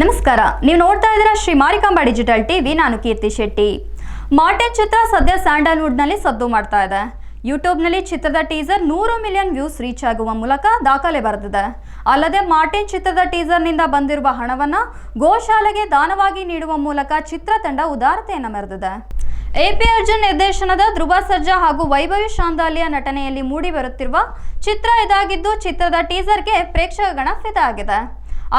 ನಮಸ್ಕಾರ. ನೀವು ನೋಡ್ತಾ ಇದ್ದೀರಾ ಶ್ರೀ ಮಾರಿಕಾಂಬಾ ಡಿಜಿಟಲ್ ಟಿವಿ. ನಾನು ಕೀರ್ತಿ ಶೆಟ್ಟಿ. ಮಾರ್ಟಿನ್ ಚಿತ್ರ ಸದ್ಯ ಸ್ಯಾಂಡಲ್ವುಡ್ನಲ್ಲಿ ಸದ್ದು ಮಾಡ್ತಾ ಇದೆ. ಯೂಟ್ಯೂಬ್ನಲ್ಲಿ ಚಿತ್ರದ ಟೀಸರ್ ನೂರು ಮಿಲಿಯನ್ ವ್ಯೂಸ್ ರೀಚ್ ಆಗುವ ಮೂಲಕ ದಾಖಲೆ ಬರೆದಿದೆ. ಅಲ್ಲದೆ ಮಾರ್ಟಿನ್ ಚಿತ್ರದ ಟೀಸರ್ನಿಂದ ಬಂದಿರುವ ಹಣವನ್ನು ಗೋಶಾಲೆಗೆ ದಾನವಾಗಿ ನೀಡುವ ಮೂಲಕ ಚಿತ್ರತಂಡ ಉದಾರತೆಯನ್ನು ಮೆರೆದಿದೆ. ಎಪಿ ಅರ್ಜುನ್ ನಿರ್ದೇಶನದ ಧ್ರುವ ಸರ್ಜಾ ಹಾಗೂ ವೈಭವಿ ಶಾಂದಾಲಿಯ ನಟನೆಯಲ್ಲಿ ಮೂಡಿ ಬರುತ್ತಿರುವ ಚಿತ್ರ ಇದಾಗಿದ್ದು ಚಿತ್ರದ ಟೀಸರ್ಗೆ ಪ್ರೇಕ್ಷಕ ಗಣ ಫಿದಾ ಆಗಿದೆ.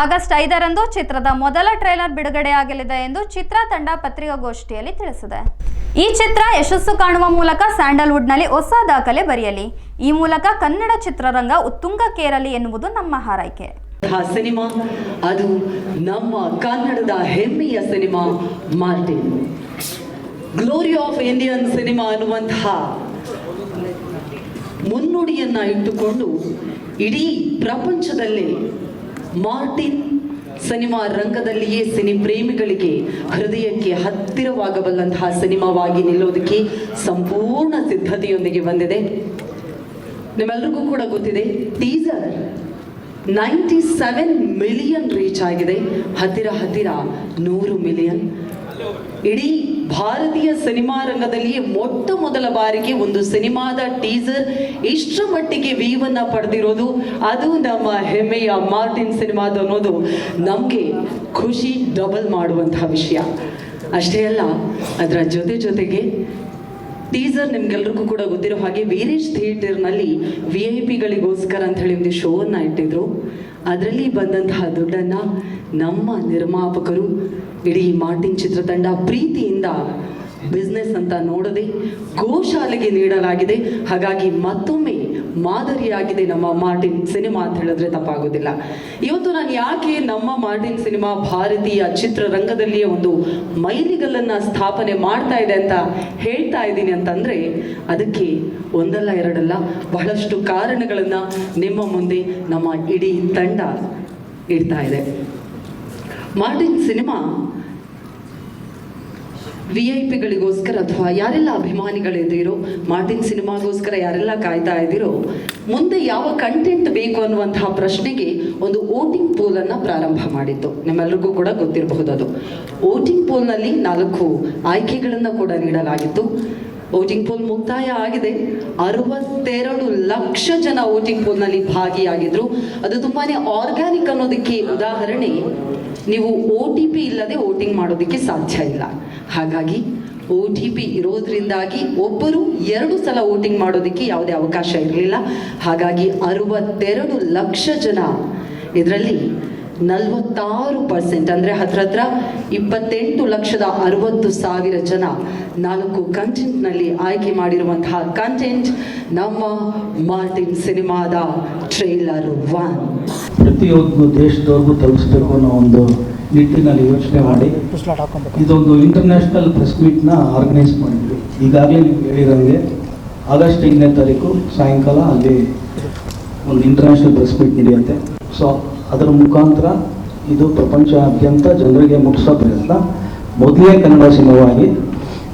ಆಗಸ್ಟ್ ಐದರಂದು ಚಿತ್ರದ ಮೊದಲ ಟ್ರೈಲರ್ ಬಿಡುಗಡೆಯಾಗಲಿದೆ ಎಂದು ಚಿತ್ರತಂಡ ಪತ್ರಿಕಾಗೋಷ್ಠಿಯಲ್ಲಿ ತಿಳಿಸಿದೆ. ಈ ಚಿತ್ರ ಯಶಸ್ಸು ಕಾಣುವ ಮೂಲಕ ಸ್ಯಾಂಡಲ್ವುಡ್ನಲ್ಲಿ ಹೊಸ ದಾಖಲೆ ಬರೆಯಲಿ. ಈ ಮೂಲಕ ಕನ್ನಡ ಚಿತ್ರರಂಗ ಉತ್ತುಂಗಕ್ಕೇರಲಿ ಎನ್ನುವುದು ನಮ್ಮ ಹಾರೈಕೆ. ಸಿನಿಮಾ, ಅದು ನಮ್ಮ ಕನ್ನಡದ ಹೆಮ್ಮೆಯ cinema Martin. Glory of Indian cinema ಅನ್ನುವಂತಹ ಮುನ್ನುಡಿಯನ್ನ ಇಟ್ಟುಕೊಂಡು ಇಡೀ ಪ್ರಪಂಚದಲ್ಲೇ ಮಾರ್ಟಿನ್ ಸಿನಿಮಾ ರಂಗದಲ್ಲಿಯೇ ಸಿನಿ ಪ್ರೇಮಿಗಳಿಗೆ ಹೃದಯಕ್ಕೆ ಹತ್ತಿರವಾಗಬಲ್ಲಂತಹ ಸಿನಿಮಾವಾಗಿ ನಿಲ್ಲೋದಕ್ಕೆ ಸಂಪೂರ್ಣ ಸಿದ್ಧತೆಯೊಂದಿಗೆ ಬಂದಿದೆ. ನಿಮ್ಮೆಲ್ರಿಗೂ ಕೂಡ ಗೊತ್ತಿದೆ teaser ninety seven million reach ಆಗಿದೆ. ಹತ್ತಿರ ಹತ್ತಿರ ನೂರು ಮಿಲಿಯನ್ ಇಡೀ ಭಾರತೀಯ ಸಿನಿಮಾ ರಂಗದಲ್ಲಿ ಮೊಟ್ಟ ಮೊದಲ ಬಾರಿಗೆ ಒಂದು ಸಿನಿಮಾದ ಟೀಸರ್ ಇಷ್ಟರ ಮಟ್ಟಿಗೆ ವೀವನ್ನ ಪಡೆದಿರೋದು. ಅದು ನಮ್ಮ ಹೆಮ್ಮೆಯ ಮಾರ್ಟಿನ್ ಸಿನಿಮಾದ ಅನ್ನೋದು. ನಮಗೆ ಖುಷಿ ಡಬಲ್ ಮಾಡುವಂತಹ ವಿಷಯ. ಅಷ್ಟೇ ಅಲ್ಲ, ಅದರ ಜೊತೆ ಜೊತೆಗೆ ಟೀಸರ್ ನಿಮ್ಗೆಲ್ರಿಗೂ ಕೂಡ ಗೊತ್ತಿರೋ ಹಾಗೆ ವೀರೇಶ್ ಥಿಯೇಟರ್ನಲ್ಲಿ ವಿ ಐ ಪಿಗಳಿಗೋಸ್ಕರ ಅಂತ ಹೇಳಿ ಒಂದು ಶೋವನ್ನು ಇಟ್ಟಿದ್ರು. ಅದರಲ್ಲಿ ಬಂದಂತಹ ದುಡ್ಡನ್ನು ನಮ್ಮ ನಿರ್ಮಾಪಕರು ಇಡೀ ಮಾರ್ಟಿನ್ ಚಿತ್ರತಂಡ ಪ್ರೀತಿಯಿಂದ ಬಿಸ್ನೆಸ್ ಅಂತ ನೋಡದೆ ಗೋಶಾಲೆಗೆ ನೀಡಲಾಗಿದೆ. ಹಾಗಾಗಿ ಮತ್ತೊಮ್ಮೆ ಮಾದರಿಯಾಗಿದೆ ನಮ್ಮ ಮಾರ್ಟಿನ್ ಸಿನಿಮಾ ಅಂತ ಹೇಳಿದ್ರೆ ತಪ್ಪಾಗೋದಿಲ್ಲ. ಇವತ್ತು ನಾನು ಯಾಕೆ ನಮ್ಮ ಮಾರ್ಟಿನ್ ಸಿನಿಮಾ ಭಾರತೀಯ ಚಿತ್ರರಂಗದಲ್ಲಿಯೇ ಒಂದು ಮೈಲಿಗಲ್ಲನ್ನ ಸ್ಥಾಪನೆ ಮಾಡ್ತಾ ಇದೆ ಅಂತ ಹೇಳ್ತಾ ಇದ್ದೀನಿ ಅಂತಂದ್ರೆ ಅದಕ್ಕೆ ಒಂದಲ್ಲ ಎರಡಲ್ಲ ಬಹಳಷ್ಟು ಕಾರಣಗಳನ್ನ ನಿಮ್ಮ ಮುಂದೆ ನಮ್ಮ ಇಡೀ ತಂಡ ಇಡ್ತಾ ಇದೆ. ಮಾರ್ಟಿನ್ ಸಿನಿಮಾ ವಿ ಐ ಪಿಗಳಿಗೋಸ್ಕರ ಅಥವಾ ಯಾರೆಲ್ಲ ಅಭಿಮಾನಿಗಳಿದ್ದೀರೋ ಮಾರ್ಟಿನ್ ಸಿನಿಮಾಗೋಸ್ಕರ ಯಾರೆಲ್ಲ ಕಾಯ್ತಾ ಇದ್ದೀರೋ, ಮುಂದೆ ಯಾವ ಕಂಟೆಂಟ್ ಬೇಕು ಅನ್ನುವಂತಹ ಪ್ರಶ್ನೆಗೆ ಒಂದು ವೋಟಿಂಗ್ ಪೋಲನ್ನು ಪ್ರಾರಂಭ ಮಾಡಿತ್ತು ನಿಮ್ಮೆಲ್ರಿಗೂ ಕೂಡ ಗೊತ್ತಿರಬಹುದು ಅದು. ವೋಟಿಂಗ್ ಪೋಲ್ನಲ್ಲಿ ನಾಲ್ಕು ಆಯ್ಕೆಗಳನ್ನು ಕೂಡ ನೀಡಲಾಗಿತ್ತು. ವೋಟಿಂಗ್ ಪೋಲ್ ಮುಕ್ತಾಯ ಆಗಿದೆ. ಅರವತ್ತೆರಡು ಲಕ್ಷ ಜನ ವೋಟಿಂಗ್ ಪೋಲ್ನಲ್ಲಿ ಭಾಗಿಯಾಗಿದ್ರು. ಅದು ತುಂಬಾನೇ ಆರ್ಗ್ಯಾನಿಕ್ ಅನ್ನೋದಕ್ಕೆ ಉದಾಹರಣೆ, ನೀವು ಓ ಟಿ ಪಿ ಇಲ್ಲದೆ ವೋಟಿಂಗ್ ಮಾಡೋದಕ್ಕೆ ಸಾಧ್ಯ ಇಲ್ಲ. ಹಾಗಾಗಿ ಒ ಟಿ ಪಿ ಇರೋದ್ರಿಂದಾಗಿ ಒಬ್ಬರು ಎರಡು ಸಲ ವೋಟಿಂಗ್ ಮಾಡೋದಕ್ಕೆ ಯಾವುದೇ ಅವಕಾಶ ಇರಲಿಲ್ಲ. ಹಾಗಾಗಿ ಅರವತ್ತೆರಡು ಲಕ್ಷ ಜನ ಇದರಲ್ಲಿ ನಲವತ್ತಾರು ಪರ್ಸೆಂಟ್ ಅಂದರೆ ಹತ್ರ ಹತ್ರ ಇಪ್ಪತ್ತೆಂಟು ಲಕ್ಷದ ಅರವತ್ತು ಸಾವಿರ ಜನ ನಾಲ್ಕು ಕಂಟೆಂಟ್ನಲ್ಲಿ ಆಯ್ಕೆ ಮಾಡಿರುವಂತಹ ಕಂಟೆಂಟ್ ನಮ್ಮ ಮಾರ್ಟಿನ್ ಸಿನಿಮಾದ ಟ್ರೇಲರ್ ಒನ್. ಪ್ರತಿಯೊಂದು ದೇಶದವ್ರಿಗೂ ತಲುಪಿಸ್ಬೇಕು ಅನ್ನೋ ಒಂದು ನಿಟ್ಟಿನಲ್ಲಿ ಯೋಚನೆ ಮಾಡಿ. ಇದೊಂದು ಇಂಟರ್ನ್ಯಾಷನಲ್ ಪ್ರೆಸ್ ಮೀಟ್ನ ಆರ್ಗನೈಸ್ ಮಾಡಿದ್ವಿ. ಈಗಾಗಲೇ ನೀವು ಹೇಳಿದಂಗೆ ಆಗಸ್ಟ್ ಐದನೇ ತಾರೀಕು ಸಾಯಂಕಾಲ ಅಲ್ಲಿ ಒಂದು ಇಂಟರ್ನ್ಯಾಷನಲ್ ಪ್ರೆಸ್ ಮೀಟ್ ನಡೆಯುತ್ತೆ. ಸೊ ಅದರ ಮುಖಾಂತರ ಇದು ಪ್ರಪಂಚಾದ್ಯಂತ ಜನರಿಗೆ ಮುಟ್ಟಿಸೋ ಪ್ರಯತ್ನ. ಮೊದಲೇ ಕನ್ನಡ ಸಿನಿಮಾವಾಗಿ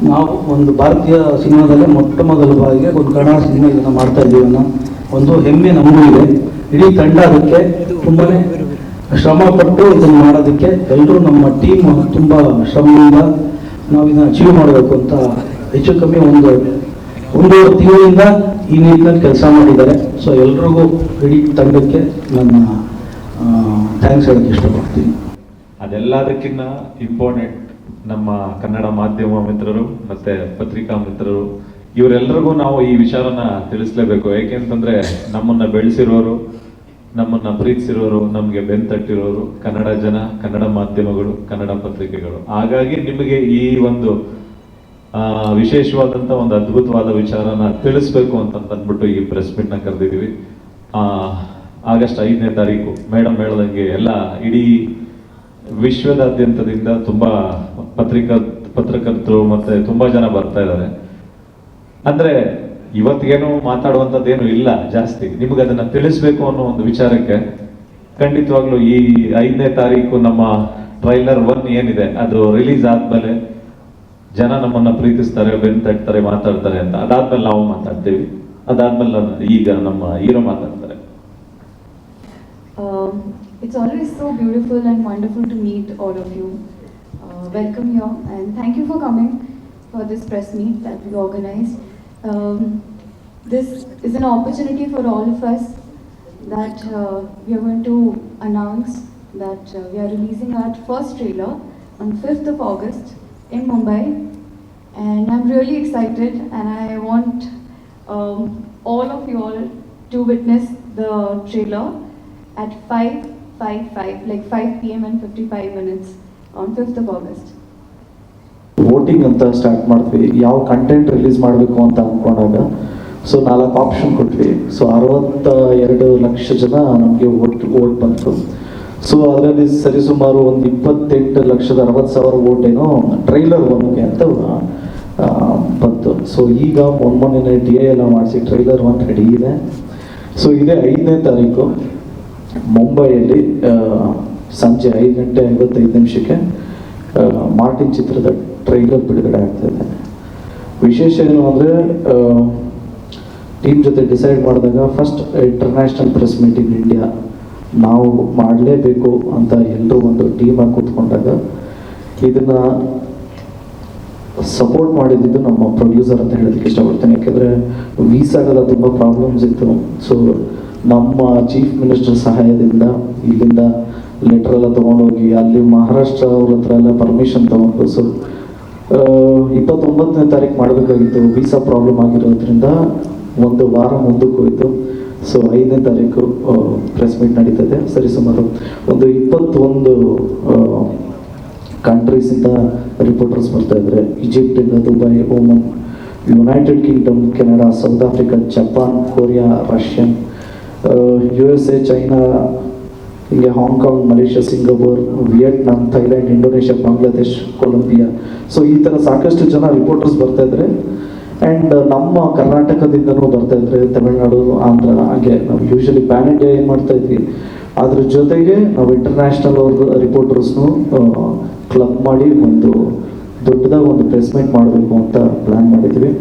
ನಾವು ಒಂದು ಭಾರತೀಯ ಸಿನಿಮಾದಲ್ಲೇ ಮೊಟ್ಟ ಮೊದಲ ಬಾರಿಗೆ ಒಂದು ಕನ್ನಡ ಸಿನಿಮಾ ಇದನ್ನು ಮಾಡ್ತಾ ಇದ್ದೀವಿ ಅನ್ನೋ ಒಂದು ಹೆಮ್ಮೆ ನಮಗೂ ಇದೆ. ಇಡೀ ತಂಡ ಅದಕ್ಕೆ ತುಂಬಾನೇ ಶ್ರಮ ಪಟ್ಟು ಇದನ್ನು ಮಾಡೋದಕ್ಕೆ ಎಲ್ಲರೂ ನಮ್ಮ ಟೀಮ್ ತುಂಬ ಶ್ರಮದಿಂದ ನಾವು ಇದನ್ನು ಅಚೀವ್ ಮಾಡಬೇಕು ಅಂತ ಹೆಚ್ಚು ಕಮ್ಮಿ ಒಂದು ಒಂದು ತಿಂಗಳಿಂದ ಈ ನಿಟ್ಟಿನಲ್ಲಿ ಕೆಲಸ ಮಾಡಿದ್ದಾರೆ. ಸೊ ಎಲ್ರಿಗೂ ಇಡೀ ತಂಡಕ್ಕೆ ನನ್ನ ಥ್ಯಾಂಕ್ಸ್ ಹೇಳಕ್ಕೆ ಇಷ್ಟಪಡ್ತೀನಿ. ಅದೆಲ್ಲದಕ್ಕಿಂತ ಇಂಪಾರ್ಟೆಂಟ್ ನಮ್ಮ ಕನ್ನಡ ಮಾಧ್ಯಮ ಮಿತ್ರರು ಮತ್ತೆ ಪತ್ರಿಕಾ ಮಿತ್ರರು ಇವರೆಲ್ಲರಿಗೂ ನಾವು ಈ ವಿಚಾರನ ತಿಳಿಸ್ಲೇಬೇಕು. ಏಕೆಂತಂದ್ರೆ ನಮ್ಮನ್ನ ಬೆಳೆಸಿರೋರು ನಮ್ಮನ್ನ ಪ್ರೀತಿಸಿರೋರು ನಮಗೆ ಬೆನ್ ತಟ್ಟಿರೋರು ಕನ್ನಡ ಜನ ಕನ್ನಡ ಮಾಧ್ಯಮಗಳು ಕನ್ನಡ ಪತ್ರಿಕೆಗಳು. ಹಾಗಾಗಿ ನಿಮಗೆ ಈ ಒಂದು ಆ, ವಿಶೇಷವಾದಂತ ಒಂದು ಅದ್ಭುತವಾದ ವಿಚಾರನ ತಿಳಿಸ್ಬೇಕು ಅಂತ ಅಂದ್ಬಿಟ್ಟು ಈ ಪ್ರೆಸ್ ಮೀಟ್ನ ಕರೆದಿದ್ದೀವಿ ಆಗಸ್ಟ್ ಐದನೇ ತಾರೀಕು ಮೇಡಮ್ ಹೇಳ್ದಂಗೆ ಎಲ್ಲ ಇಡೀ ವಿಶ್ವದಾದ್ಯಂತದಿಂದ ತುಂಬಾ ಪತ್ರಿಕಾ ಪತ್ರಕರ್ತರು ಮತ್ತೆ ತುಂಬಾ ಜನ ಬರ್ತಾ ಇದ್ದಾರೆ. ಅಂದ್ರೆ ಇವತ್ತಿಗೇನು ಮಾತಾಡುವಂಥದ್ದೇನು ಇಲ್ಲ ಜಾಸ್ತಿ ನಿಮಗೆ ಅದನ್ನು ತಿಳಿಸ್ಬೇಕು ಅನ್ನೋ ಒಂದು ವಿಚಾರಕ್ಕೆ ಖಂಡಿತವಾಗ್ಲೂ ಈ ಐದನೇ ತಾರೀಕು ನಮ್ಮ ಟ್ರೈಲರ್ ಒನ್ ಏನಿದೆ ಅದು ರಿಲೀಸ್ ಆದ್ಮೇಲೆ ಜನ ನಮ್ಮನ್ನ ಪ್ರೀತಿಸ್ತಾರೆ ಬೆನ್ ತಟ್ತಾರೆ ಮಾತಾಡ್ತಾರೆ ಅಂತ ಅದಾದ್ಮೇಲೆ ನಾವು ಮಾತಾಡ್ತೀವಿ ಅದಾದ್ಮೇಲೆ ಈಗ ನಮ್ಮ ಹೀರೋ ಮಾತಾಡ್ತಾರೆ it's so beautiful and wonderful to meet all of you. Uh, welcome here and thank you for coming for this press meet that we organized. Um, this is an opportunity for all of us that uh, we are going to announce that uh, we are releasing our first trailer on 5th of August in Mumbai. And I'm really excited and I want um, all of you all to witness the trailer at 5:55, like 5 p.m. and 55 minutes on 5th of August. Voting ಅಂತ start ಮಾಡಿದ್ವಿ ಯಾವ content release ಮಾಡಬೇಕು ಅಂತ ಅಂದ್ಕೊಂಡಾಗ so ನಾಲ್ಕು option ಕೊಟ್ವಿ. So ಅರವತ್ತ ಎರಡು ಲಕ್ಷ ಜನ ನಮಗೆ ವೋಟ್ ವೋಟ್ ಬಂತು. ಸೊ ಅದರಲ್ಲಿ ಸರಿಸುಮಾರು ಒಂದು ಇಪ್ಪತ್ತೆಂಟು ಲಕ್ಷದ ಅರವತ್ತು ಸಾವಿರ ವೋಟ್ ಏನೋ ಟ್ರೈಲರ್ ಒನ್ಗೆ ಅಂತ ಬಂತು. ಸೊ ಈಗ ಮೊನ್ನೆ ಡಿ ಎ ಎಲ್ಲ ಮಾಡಿಸಿ ಟ್ರೈಲರ್ ಒನ್ ರೆಡಿ ಇದೆ. ಸೊ ಇದೇ ಐದನೇ ತಾರೀಕು, ಮುಂಬೈಯಲ್ಲಿ ಸಂಜೆ ಐದು ಗಂಟೆ ಐವತ್ತೈದು ನಿಮಿಷಕ್ಕೆ ಮಾರ್ಟಿನ್ ಚಿತ್ರದ ಟ್ರೈಲರ್ ಬಿಡುಗಡೆ ಇದೆ. ವಿಶೇಷ ಏನು ಅಂದರೆ ಟೀಮ್ ಜೊತೆ ಡಿಸೈಡ್ ಮಾಡಿದಾಗ first international press meet in India ನಾವು ಮಾಡಲೇಬೇಕು ಅಂತ ಎಲ್ಲರೂ ಒಂದು ಟೀಮಾಗಿ ಕೂತ್ಕೊಂಡಾಗ ಇದನ್ನು ಸಪೋರ್ಟ್ ಮಾಡಿದ್ದು ನಮ್ಮ ಪ್ರೊಡ್ಯೂಸರ್ ಅಂತ ಹೇಳೋದಕ್ಕೆ ಇಷ್ಟಪಡ್ತೇನೆ. ಯಾಕೆಂದರೆ ವೀಸಾಗೆಲ್ಲ, ತುಂಬ ಪ್ರಾಬ್ಲಮ್ಸ್ ಇತ್ತು ಸೊ ನಮ್ಮ ಚೀಫ್ ಮಿನಿಸ್ಟರ್ ಸಹಾಯದಿಂದ ಇಲ್ಲಿಂದ ಲೆಟ್ರೆಲ್ಲ ತೊಗೊಂಡೋಗಿ, ಅಲ್ಲಿ ಮಹಾರಾಷ್ಟ್ರ ಅವ್ರ ಹತ್ರ ಎಲ್ಲ ಪರ್ಮಿಷನ್ ತೊಗೊಂಡು ಸೊ ಇಪ್ಪತ್ತೊಂಬತ್ತನೇ ತಾರೀಕು ಮಾಡಬೇಕಾಗಿತ್ತು. ವೀಸಾ ಪ್ರಾಬ್ಲಮ್ ಆಗಿರೋದ್ರಿಂದ ಒಂದು ವಾರ ಮುಂದಕ್ಕೆ ಹೋಯಿತು. ಸೊ ಐದನೇ ತಾರೀಕು ಪ್ರೆಸ್ ಮೀಟ್ ನಡೀತದೆ. ಸರಿಸುಮಾರು ಒಂದು ಇಪ್ಪತ್ತೊಂದು ಕಂಟ್ರೀಸಿಂದ ರಿಪೋರ್ಟರ್ಸ್ ಬರ್ತಾ ಇದ್ದಾರೆ ಈಜಿಪ್ಟಿಂದ Dubai Oman United Kingdom Canada South Africa Japan Korea Russian U S A China ಹೀಗೆ Hong Kong Malaysia, Singapore, Vietnam, Thailand, Indonesia, Bangladesh, Colombia. So ಈ ಥರ ಸಾಕಷ್ಟು ಜನ ರಿಪೋರ್ಟರ್ಸ್ ಬರ್ತಾ ಇದ್ದಾರೆ ಆ್ಯಂಡ್ ನಮ್ಮ ಕರ್ನಾಟಕದಿಂದನೂ ಬರ್ತಾ ಇದ್ದಾರೆ ತಮಿಳ್ನಾಡು, ಆಂಧ್ರ, ಹಾಗೆ ನಾವು ಯೂಶಲಿ ಪ್ಯಾನ್ ಇಂಡಿಯಾ ಏನು ಮಾಡ್ತಾ ಇದ್ವಿ. ಅದ್ರ ಜೊತೆಗೆ ನಾವು ಇಂಟರ್ನ್ಯಾಷನಲ್ ಅವ್ರದ್ದು ರಿಪೋರ್ಟರ್ಸ್ನು ಕ್ಲಬ್ ಮಾಡಿ ಒಂದು ದೊಡ್ಡದಾಗಿ ಒಂದು ಪ್ಲೇಸ್ಮೆಂಟ್ ಮೀಟ್ ಮಾಡಬೇಕು ಅಂತ ಪ್ಲ್ಯಾನ್ ಮಾಡಿದ್ವಿ.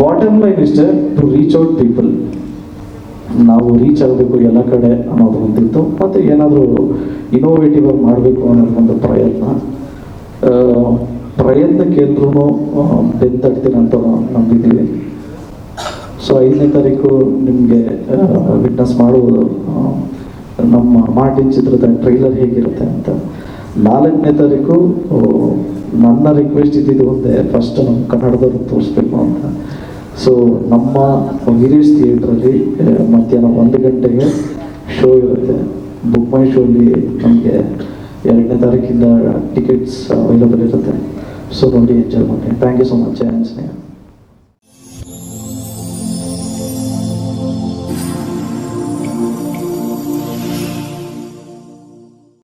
ಬಾಟಮ್ ಲೈನ್ ಇಷ್ಟೇ ಟು ರೀಚ್ ಔಟ್ ಪೀಪಲ್ ನಾವು ರೀಚ್ ಆಗಬೇಕು ಎಲ್ಲ ಕಡೆ ಅನ್ನೋದು ಒಂದಿತ್ತು ಮತ್ತು ಏನಾದರೂ ಇನೋವೇಟಿವ್ ಆಗಿ ಮಾಡಬೇಕು ಅನ್ನೋದು ಒಂದು ಪ್ರಯತ್ನ ಪ್ರಯತ್ನಕ್ಕೆ ಎಲ್ಲರೂ ಬೆಂತಡ್ತೀನಿ ಅಂತ ನಂಬಿದ್ದೀವಿ ಸೊ ಐದನೇ ತಾರೀಕು ನಿಮಗೆ ವಿಟ್ನೆಸ್ ಮಾಡುವುದು ನಮ್ಮ ಮಾರ್ಟಿನ್ ಚಿತ್ರದ ಟ್ರೈಲರ್ ಹೇಗಿರುತ್ತೆ ಅಂತ. ನಾಲ್ಕನೇ ತಾರೀಕು ನನ್ನ ರಿಕ್ವೆಸ್ಟ್ ಇದ್ದಿದ್ದು ಒಂದೇ ಫಸ್ಟ್ ನಮ್ಮ ಕನ್ನಡದವ್ರು ತೋರಿಸ್ಬೇಕು ಅಂತ. ಸೊ ನಮ್ಮ ವೀರೇಶ್ ಥಿಯೇಟ್ರಲ್ಲಿ ಮಧ್ಯಾಹ್ನ ಒಂದು ಗಂಟೆಗೆ ಶೋ ಇರುತ್ತೆ. ಬುಕ್ ಮೈ ಶೋಲಿ ನಮಗೆ ಎರಡನೇ ತಾರೀಕಿಂದ ಟಿಕೆಟ್ಸ್ ಅವೈಲೇಬಲ್ ಇರುತ್ತೆ. ಸೊ ನೋಡಿ ಎಂಜಾಯ್ ಮಾಡಿ thank you so much Anjaneya